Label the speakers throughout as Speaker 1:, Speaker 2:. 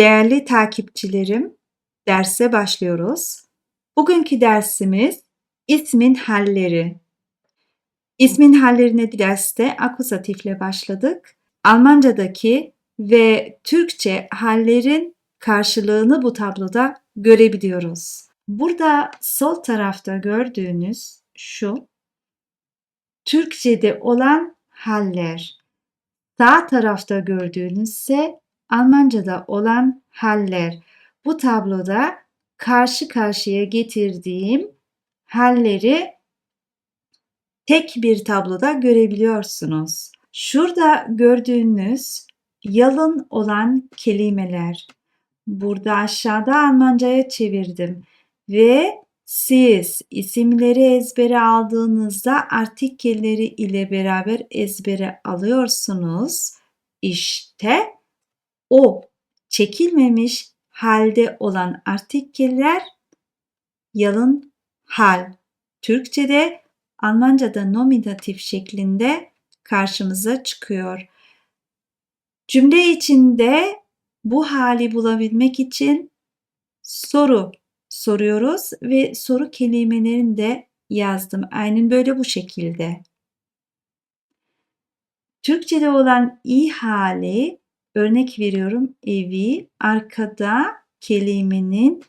Speaker 1: Değerli takipçilerim, derse başlıyoruz. Bugünkü dersimiz ismin halleri. İsmin hallerine derste akuzatifle başladık. Almancadaki ve Türkçe hallerin karşılığını bu tabloda görebiliyoruz. Burada sol tarafta gördüğünüz şu Türkçede olan haller. Sağ tarafta gördüğünüz ise Almanca'da olan haller. Bu tabloda karşı karşıya getirdiğim halleri tek bir tabloda görebiliyorsunuz. Şurada gördüğünüz yalın olan kelimeler. Burada aşağıda Almanca'ya çevirdim ve siz isimleri ezbere aldığınızda artikelleri ile beraber ezbere alıyorsunuz. İşte o çekilmemiş halde olan artikeller yalın hal. Türkçe'de Almanca'da nominatif şeklinde karşımıza çıkıyor. Cümle içinde bu hali bulabilmek için soru soruyoruz ve soru kelimelerini de yazdım. Aynen böyle bu şekilde. Türkçe'de olan i hali örnek veriyorum evi arkada kelimenin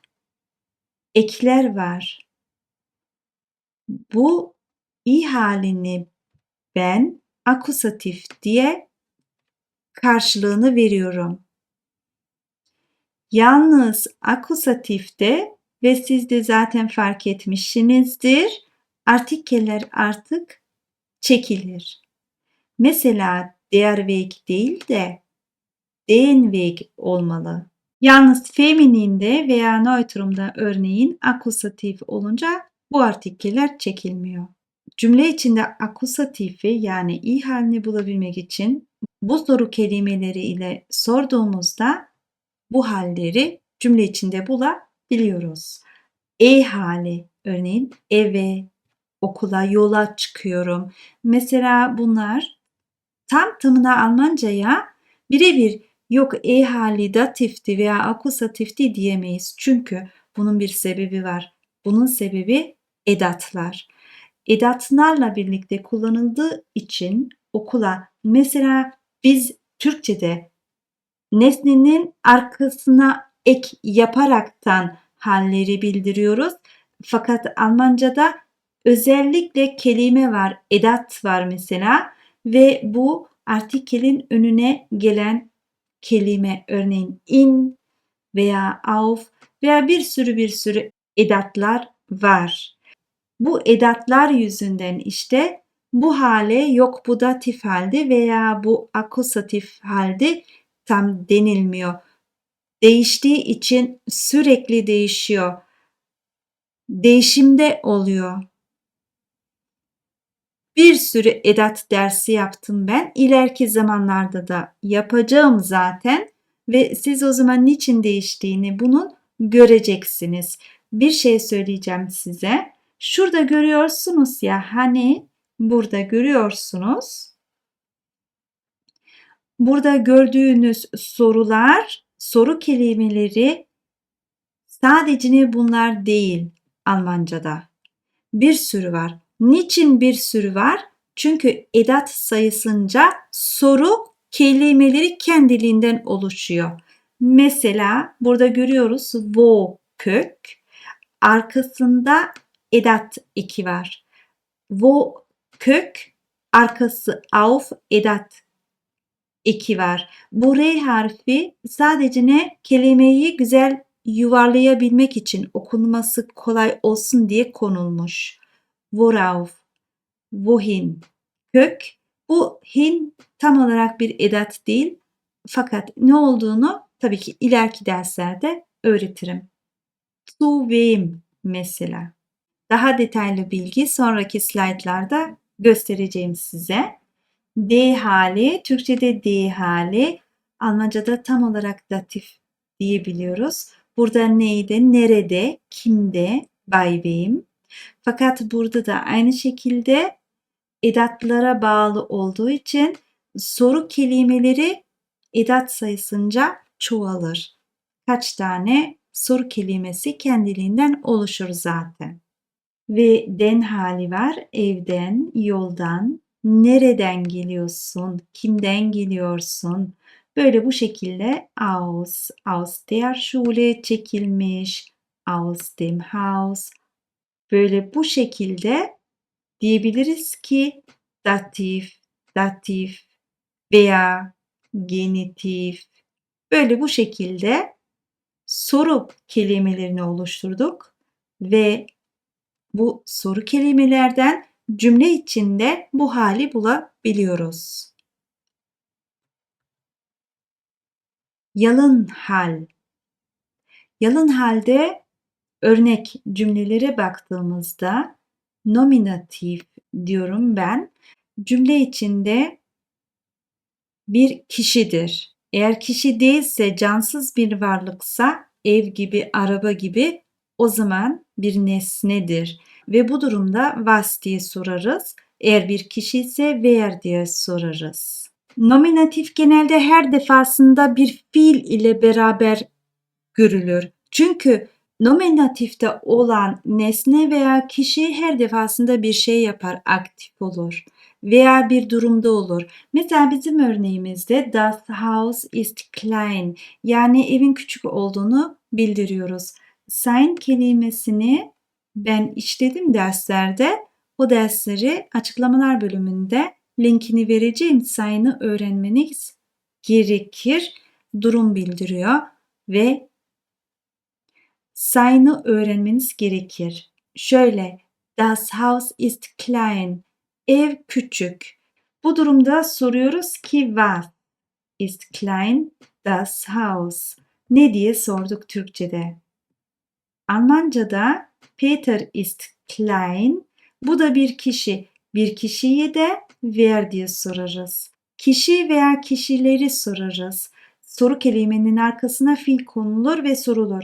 Speaker 1: ekler var. Bu i halini ben akusatif diye karşılığını veriyorum. Yalnız akusatifte ve siz de zaten fark etmişsinizdir. Artikeller artık çekilir. Mesela der değil de den Weg olmalı. Yalnız femininde veya neutrumda örneğin akusatif olunca bu artikeller çekilmiyor. Cümle içinde akusatifi yani i halini bulabilmek için bu soru kelimeleri ile sorduğumuzda bu halleri cümle içinde bulabiliyoruz. E hali örneğin eve, okula, yola çıkıyorum. Mesela bunlar tam tamına Almanca'ya birebir yok e hali datifti veya akusatifti diyemeyiz. Çünkü bunun bir sebebi var. Bunun sebebi edatlar. Edatlarla birlikte kullanıldığı için okula mesela biz Türkçe'de nesnenin arkasına ek yaparaktan halleri bildiriyoruz. Fakat Almanca'da özellikle kelime var, edat var mesela ve bu artikelin önüne gelen kelime örneğin in veya auf veya bir sürü bir sürü edatlar var. Bu edatlar yüzünden işte bu hale yok bu datif halde veya bu akusatif halde tam denilmiyor. Değiştiği için sürekli değişiyor. Değişimde oluyor. Bir sürü edat dersi yaptım ben. İleriki zamanlarda da yapacağım zaten ve siz o zaman niçin değiştiğini bunun göreceksiniz. Bir şey söyleyeceğim size. Şurada görüyorsunuz ya hani burada görüyorsunuz. Burada gördüğünüz sorular, soru kelimeleri sadece bunlar değil Almanca'da. Bir sürü var. Niçin bir sürü var? Çünkü edat sayısınca soru kelimeleri kendiliğinden oluşuyor. Mesela burada görüyoruz wo kök. Arkasında edat eki var. Wo kök arkası auf edat eki var. Bu R harfi sadece ne kelimeyi güzel yuvarlayabilmek için okunması kolay olsun diye konulmuş. Worauf, wohin, kök. Bu hin tam olarak bir edat değil fakat ne olduğunu tabii ki ileriki derslerde öğretirim. Zu wem mesela. Daha detaylı bilgi sonraki slaytlarda göstereceğim size. D hali, Türkçe'de D hali, Almanca'da tam olarak datif diyebiliyoruz. Burada neydi, nerede, kimde, by wem. Fakat burada da aynı şekilde edatlara bağlı olduğu için soru kelimeleri edat sayısınca çoğalır. kaç tane soru kelimesi kendiliğinden oluşur zaten. Ve den hali var evden, yoldan, nereden geliyorsun, kimden geliyorsun. Böyle bu şekilde aus, aus der Schule çekilmiş, aus dem Haus. Böyle bu şekilde diyebiliriz ki datif, datif veya genitif. Böyle bu şekilde soru kelimelerini oluşturduk ve bu soru kelimelerden cümle içinde bu hali bulabiliyoruz. Yalın hal. Yalın halde örnek cümlelere baktığımızda nominatif diyorum ben. Cümle içinde bir kişidir. Eğer kişi değilse cansız bir varlıksa ev gibi, araba gibi o zaman bir nesnedir. Ve bu durumda was diye sorarız. Eğer bir kişi ise where diye sorarız. Nominatif genelde her defasında bir fiil ile beraber görülür. Çünkü nominatifte olan nesne veya kişi her defasında bir şey yapar, aktif olur veya bir durumda olur. Mesela bizim örneğimizde das Haus ist klein yani evin küçük olduğunu bildiriyoruz. Sein kelimesini ben işledim derslerde. O dersleri açıklamalar bölümünde linkini vereceğim. Sein'i öğrenmeniz gerekir. Durum bildiriyor ve Sein'i öğrenmeniz gerekir. Şöyle Das Haus ist klein. Ev küçük. Bu durumda soruyoruz ki was ist klein das Haus? Ne diye sorduk Türkçe'de. Almanca'da Peter ist klein. Bu da bir kişi. Bir kişiyi de wer diye sorarız. Kişi veya kişileri sorarız. Soru kelimenin arkasına fiil konulur ve sorulur.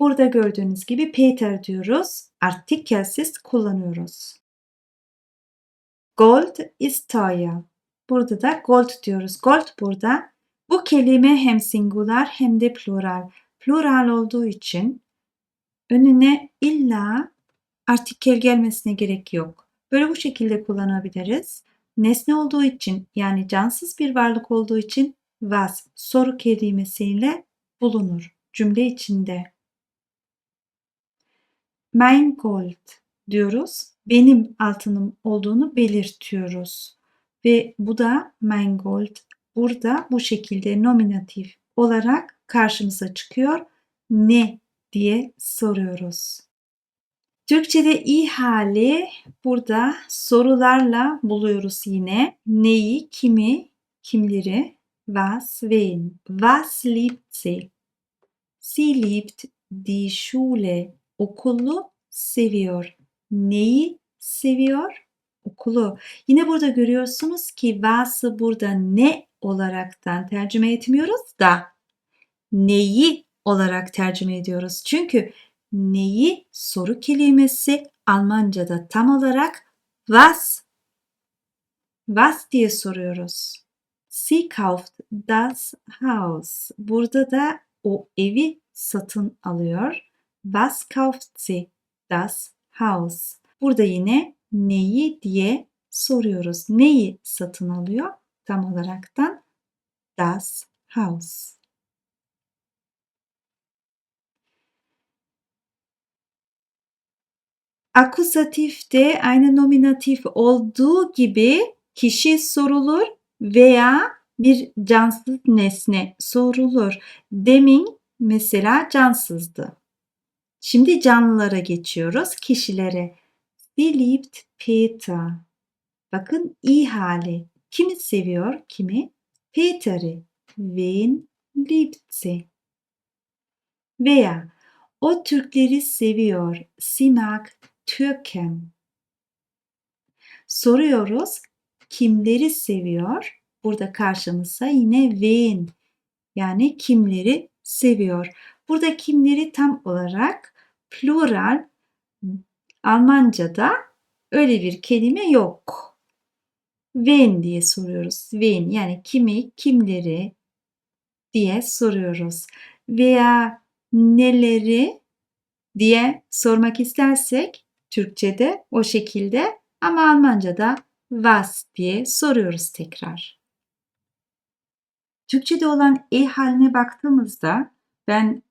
Speaker 1: Burada gördüğünüz gibi Peter diyoruz. Artikelsiz kullanıyoruz. Gold ist teuer. Burada da gold diyoruz. Gold burada. Bu kelime hem singular hem de plural. Plural olduğu için önüne illa artikel gelmesine gerek yok. Böyle bu şekilde kullanabiliriz. Nesne olduğu için yani cansız bir varlık olduğu için was soru kelimesiyle bulunur cümle içinde. Mein Gold diyoruz. Benim altınım olduğunu belirtiyoruz. Ve bu da mein Gold burada bu şekilde nominatif olarak karşımıza çıkıyor. Ne diye soruyoruz. Türkçe'de i hali burada sorularla buluyoruz yine. Neyi, kimi, kimleri, was, wen. Was liebt sie? Sie liebt die Schule. Okulu seviyor. Neyi seviyor? Okulu. Yine burada görüyorsunuz ki was'ı burada ne olaraktan tercüme etmiyoruz da neyi olarak tercüme ediyoruz. Çünkü neyi soru kelimesi Almanca'da tam olarak was was diye soruyoruz. Sie kauft das Haus. Burada da o evi satın alıyor. Was kauft sie? Das Haus. Burada yine neyi diye soruyoruz. Neyi satın alıyor? Tam olaraktan das Haus. Akusatif de aynı nominatif olduğu gibi kişi sorulur veya bir cansız nesne sorulur. Demin mesela cansızdı. Şimdi canlılara geçiyoruz. Kişilere. Sie liebt Peter. Bakın i hali. Kimi seviyor? Kimi? Peter'i. Wen liebt sie? Veya o Türkleri seviyor. Sie mag Türken. Soruyoruz. Kimleri seviyor? Burada karşımıza yine wen yani kimleri seviyor. Burada kimleri tam olarak plural Almanca'da öyle bir kelime yok. Wen diye soruyoruz. Wen yani kimi, kimleri diye soruyoruz. veya neleri diye sormak istersek Türkçe'de o şekilde ama Almanca'da was diye soruyoruz tekrar. Türkçe'de olan e haline baktığımızda ben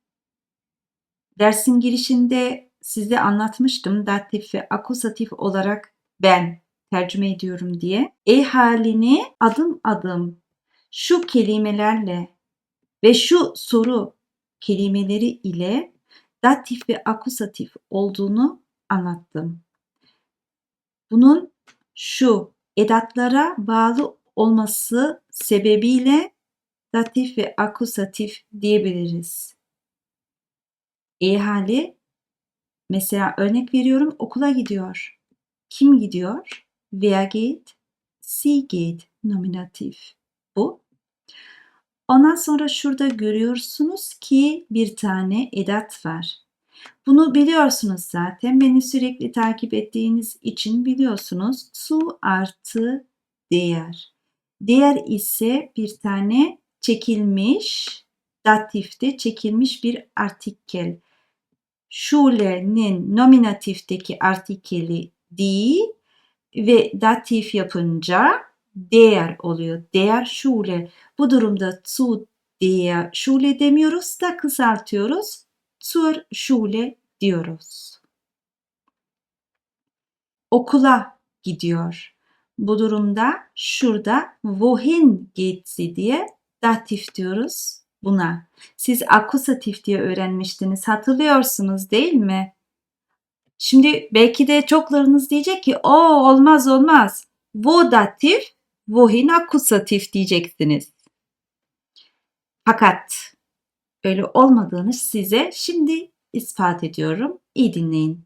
Speaker 1: dersin girişinde size anlatmıştım datif ve akusatif olarak ben tercüme ediyorum diye. E halini adım adım şu kelimelerle ve şu soru kelimeleri ile datif ve akusatif olduğunu anlattım. Bunun şu edatlara bağlı olması sebebiyle datif ve akusatif diyebiliriz. Hali mesela örnek veriyorum okula gidiyor. Kim gidiyor? Wer geht? Sie geht nominatif. Bu. Ondan sonra şurada görüyorsunuz ki bir tane edat var. Bunu biliyorsunuz zaten. Beni sürekli takip ettiğiniz için biliyorsunuz. Su artı değer. Değer ise bir tane çekilmiş, datifte çekilmiş bir artikel. Schule'nin nominatifteki artikeli di ve datif yapınca değer oluyor. Değer Schule. Bu durumda zu der Schule demiyoruz da kısaltıyoruz. Zur Schule diyoruz. Okula gidiyor. Bu durumda şurada wohin geht sie diye datif diyoruz buna. Siz akusatif diye öğrenmiştiniz. Hatırlıyorsunuz değil mi? Şimdi belki de çoklarınız diyecek ki o olmaz olmaz. Wo datif, wohin akusatif diyeceksiniz. Fakat öyle olmadığını size şimdi ispat ediyorum. İyi dinleyin.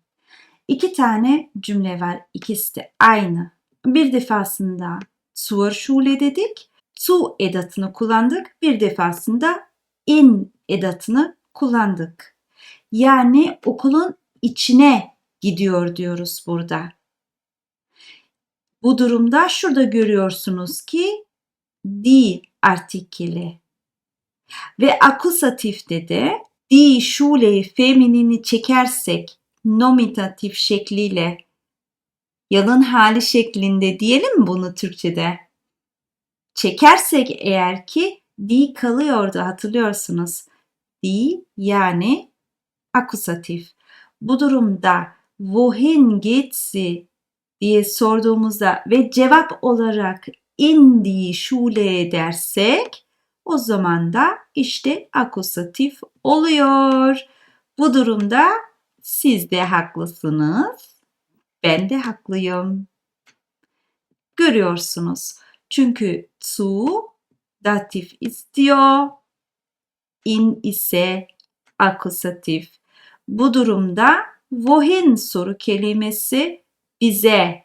Speaker 1: İki tane cümle var. İkisi de aynı. Bir defasında zur Schule dedik. Zu edatını kullandık. Bir defasında in edatını kullandık. Yani okulun içine gidiyor diyoruz burada. Bu durumda şurada görüyorsunuz ki di artikeli ve akusatifte de di şuleyi feminini çekersek nominatif şekliyle yalın hali şeklinde diyelim bunu Türkçe'de? Çekersek eğer ki di kalıyordu hatırlıyorsunuz. Di yani akusatif. Bu durumda wohin geht sie diye sorduğumuzda ve cevap olarak in die dersek o zaman da işte akusatif oluyor. Bu durumda siz de haklısınız. Ben de haklıyım. Görüyorsunuz. Çünkü zu datif istiyor. In ise akusatif. Bu durumda wohin soru kelimesi bize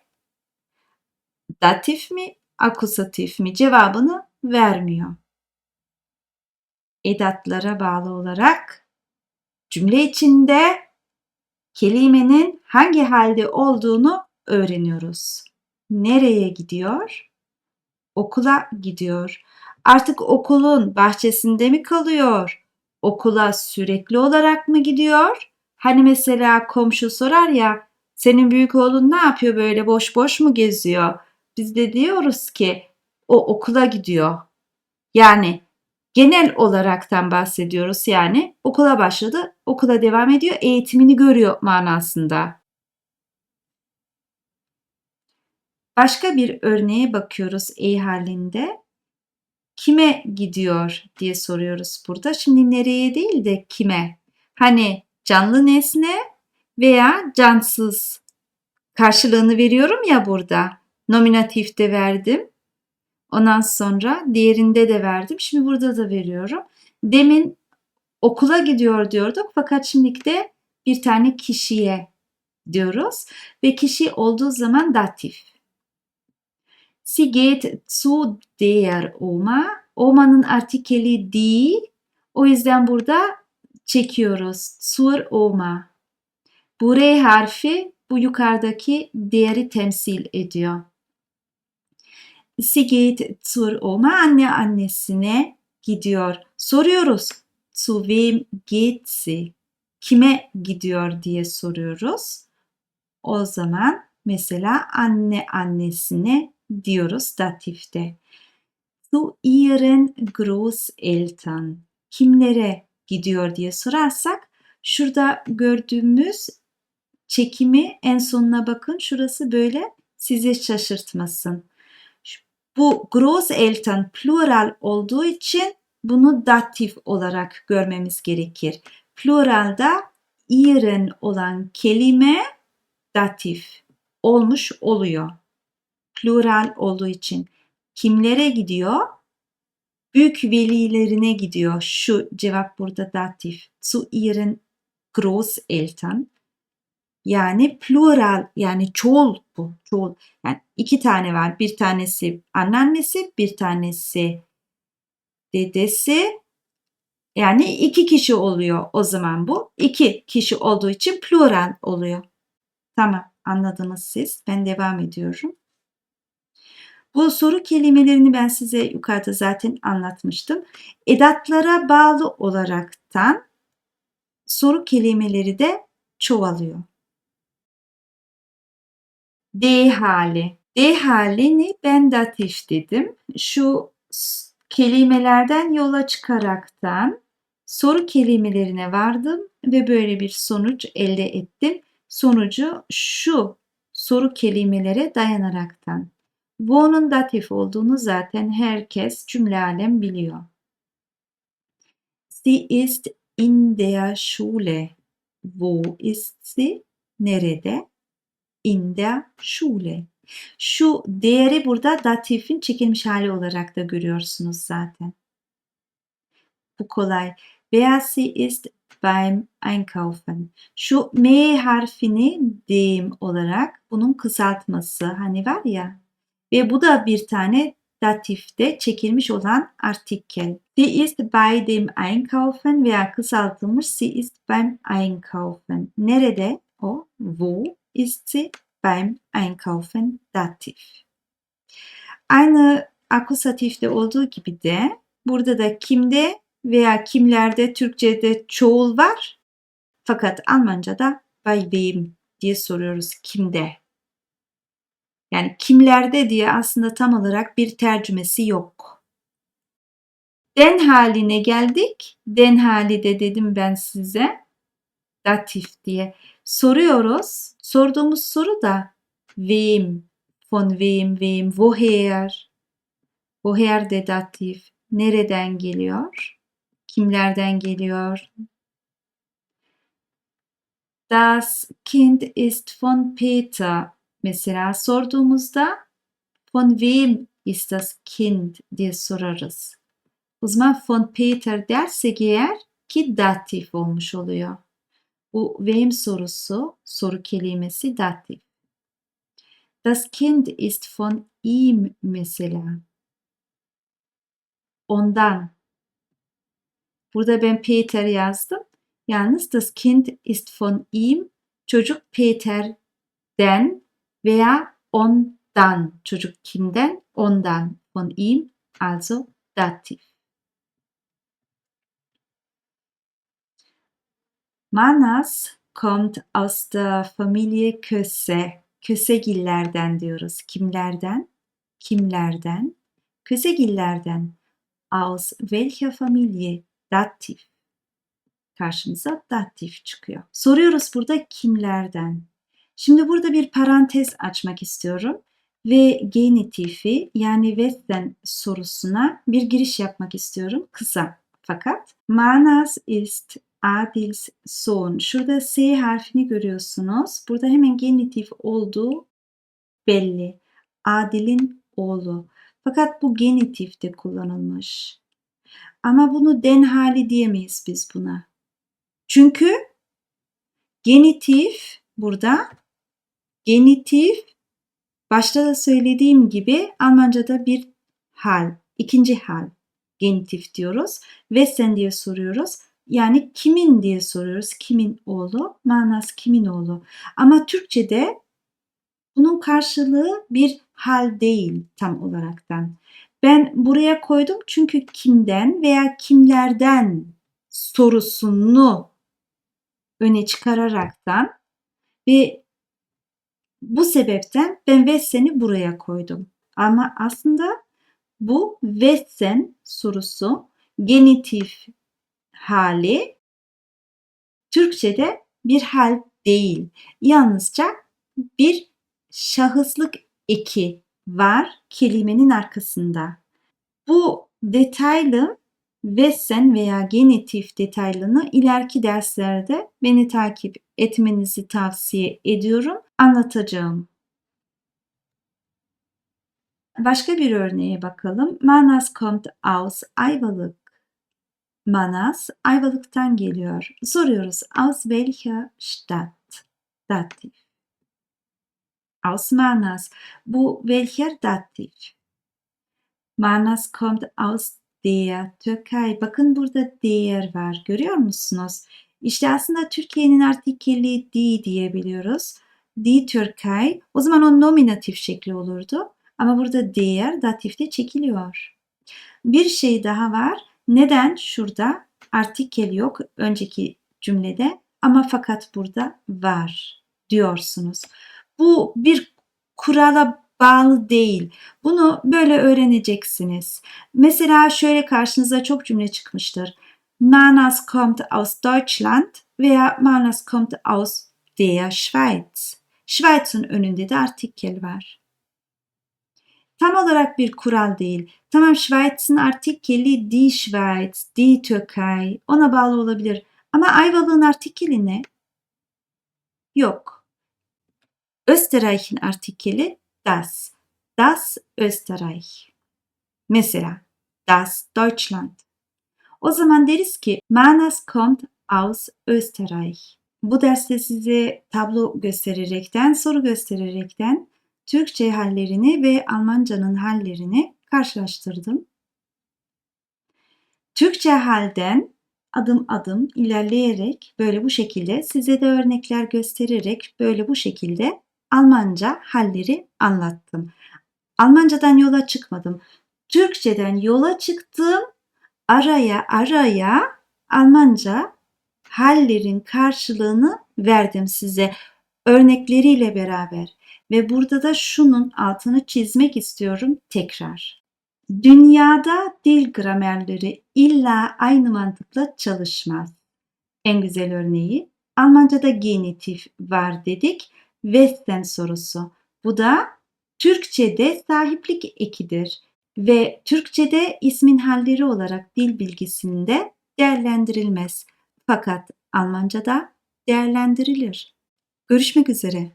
Speaker 1: datif mi, akusatif mi cevabını vermiyor. Edatlara bağlı olarak cümle içinde kelimenin hangi halde olduğunu öğreniyoruz. Nereye gidiyor? Okula gidiyor. Artık okulun bahçesinde mi kalıyor? Okula sürekli olarak mı gidiyor? Hani mesela komşu sorar ya, senin büyük oğlun ne yapıyor böyle boş boş mu geziyor? Biz de diyoruz ki o okula gidiyor. Yani genel olaraktan bahsediyoruz yani okula başladı, okula devam ediyor, eğitimini görüyor manasında. Başka bir örneğe bakıyoruz E halinde. Kime gidiyor diye soruyoruz burada. Şimdi nereye değil de kime? Hani canlı nesne veya cansız karşılığını veriyorum ya burada. Nominatifte verdim. Ondan sonra diğerinde de verdim. Şimdi burada da veriyorum. Demin okula gidiyor diyorduk fakat şimdi de bir tane kişiye diyoruz ve kişi olduğu zaman datif. Sie geht zu der Oma. Oma'nın artikeli die. O yüzden burada çekiyoruz. Zur Oma. Bu harfi bu yukarıdaki değeri temsil ediyor. Sie geht zur Oma. Anne annesine gidiyor. Soruyoruz. Zu wem geht sie? Kime gidiyor diye soruyoruz. O zaman mesela anne annesine diyoruz datifte. Zu ihren Großeltern. Kimlere gidiyor diye sorarsak şurada gördüğümüz çekimi en sonuna bakın. Şurası böyle sizi şaşırtmasın. Bu Großeltern plural olduğu için bunu datif olarak görmemiz gerekir. Pluralda ihren olan kelime datif olmuş oluyor. Plural olduğu için kimlere gidiyor? Büyük velilerine gidiyor. Şu cevap burada datif. Zu ihren Großeltern. Yani plural yani çoğul bu. Çoğul. Yani iki tane var. Bir tanesi anneannesi, bir tanesi dedesi. Yani iki kişi oluyor o zaman bu. İki kişi olduğu için plural oluyor. Tamam anladınız siz. Ben devam ediyorum. Bu soru kelimelerini ben size yukarıda zaten anlatmıştım. Edatlara bağlı olaraktan soru kelimeleri de çoğalıyor. D hali. D halini ben datif dedim. Şu kelimelerden yola çıkaraktan soru kelimelerine vardım ve böyle bir sonuç elde ettim. Sonucu şu soru kelimelere dayanaraktan. Wo'nun datif olduğunu zaten herkes cümle alem biliyor. Sie ist in der Schule. Wo ist sie? Nerede? In der Schule. Şu değeri burada datifin çekilmiş hali olarak da görüyorsunuz zaten. Bu kolay. Veya sie ist beim Einkaufen. Şu M harfini dem olarak bunun kısaltması hani var ya ve bu da bir tane datifte çekilmiş olan artikel. Sie ist bei dem Einkaufen veya kısaltılmış sie ist beim Einkaufen. Nerede o? Wo ist sie? Beim Einkaufen datif. Aynı akusatifte olduğu gibi de burada da kimde veya kimlerde Türkçe'de çoğul var. Fakat Almanca'da bei wem diye soruyoruz kimde. Yani kimlerde diye aslında tam olarak bir tercümesi yok. Den haline geldik. Den hali de dedim ben size. Datif diye. Soruyoruz. Sorduğumuz soru da wem, von wem, wem, woher. Woher de datif. Nereden geliyor? Kimlerden geliyor? Das Kind ist von Peter. Mesela sorduğumuzda von wem ist das Kind diye sorarız. O zaman von Peter dersek eğer ki datif olmuş oluyor. Bu wem sorusu, soru kelimesi datif. Das Kind ist von ihm mesela. Ondan. Burada ben Peter yazdım. Yalnız das Kind ist von ihm. Çocuk Peter'den veya ondan. Çocuk kimden? Ondan. Von ihm also datif. Manas kommt aus der Familie Köse. Kösegillerden diyoruz. Kimlerden? Kimlerden? Kösegillerden. Aus welcher Familie? Datif. Karşımıza datif çıkıyor. Soruyoruz burada kimlerden? Şimdi burada bir parantez açmak istiyorum ve genitifi yani wessen sorusuna bir giriş yapmak istiyorum. Kısa fakat. Manas ist Adils Sohn. Şurada S harfini görüyorsunuz. Burada hemen genitif olduğu belli. Adil'in oğlu. Fakat bu genitifte kullanılmış. Ama bunu den hali diyemeyiz biz buna. Çünkü genitif burada genitif başta da söylediğim gibi Almanca'da bir hal, ikinci hal genitif diyoruz. Ve sen diye soruyoruz. Yani kimin diye soruyoruz. Kimin oğlu? Manası kimin oğlu? Ama Türkçe'de bunun karşılığı bir hal değil tam olaraktan. Ben buraya koydum çünkü kimden veya kimlerden sorusunu öne çıkararaktan ve bu sebepten ben Wessen'i buraya koydum. Ama aslında bu Wessen sorusu genitif hali Türkçe'de bir hal değil. Yalnızca bir şahıslık eki var kelimenin arkasında. Bu detaylı Wessen veya genitif detaylını ileriki derslerde beni takip etmenizi tavsiye ediyorum. Anlatacağım. Başka bir örneğe bakalım. Manas kommt aus Ayvalık. Manas Ayvalık'tan geliyor. Soruyoruz aus welcher Stadt? Datif. Aus Manas. Bu welcher datif? Manas kommt aus der Türkei. Bakın burada der var. Görüyor musunuz? İşte aslında Türkiye'nin artikeli di diyebiliyoruz. Di Türkei. O zaman o nominatif şekli olurdu. Ama burada der datifte çekiliyor. Bir şey daha var. Neden şurada artikel yok önceki cümlede ama fakat burada var diyorsunuz. Bu bir kurala bağlı değil. Bunu böyle öğreneceksiniz. Mesela şöyle karşınıza çok cümle çıkmıştır. Manas kommt aus Deutschland veya Manas kommt aus der Schweiz. Schweiz'in önünde de artikel var. Tam olarak bir kural değil. Tamam Schweiz'in artikeli die Schweiz, die Türkei ona bağlı olabilir. Ama Ayvalık'ın artikeli ne? Yok. Österreich'in artikeli das. Das Österreich. Mesela das Deutschland. O zaman deriz ki Manas kommt aus Österreich. Bu derste size tablo göstererekten, soru göstererekten Türkçe hallerini ve Almancanın hallerini karşılaştırdım. Türkçe halden adım adım ilerleyerek böyle bu şekilde size de örnekler göstererek böyle bu şekilde Almanca halleri anlattım. Almancadan yola çıkmadım. Türkçeden yola çıktım. Araya araya Almanca hallerin karşılığını verdim size örnekleriyle beraber. Ve burada da şunun altını çizmek istiyorum tekrar. Dünyada dil gramerleri illa aynı mantıkla çalışmaz. En güzel örneği Almanca'da genitif var dedik. Westen sorusu. Bu da Türkçe'de sahiplik ekidir ve Türkçe'de ismin halleri olarak dil bilgisinde değerlendirilmez. Fakat Almanca'da değerlendirilir. Görüşmek üzere.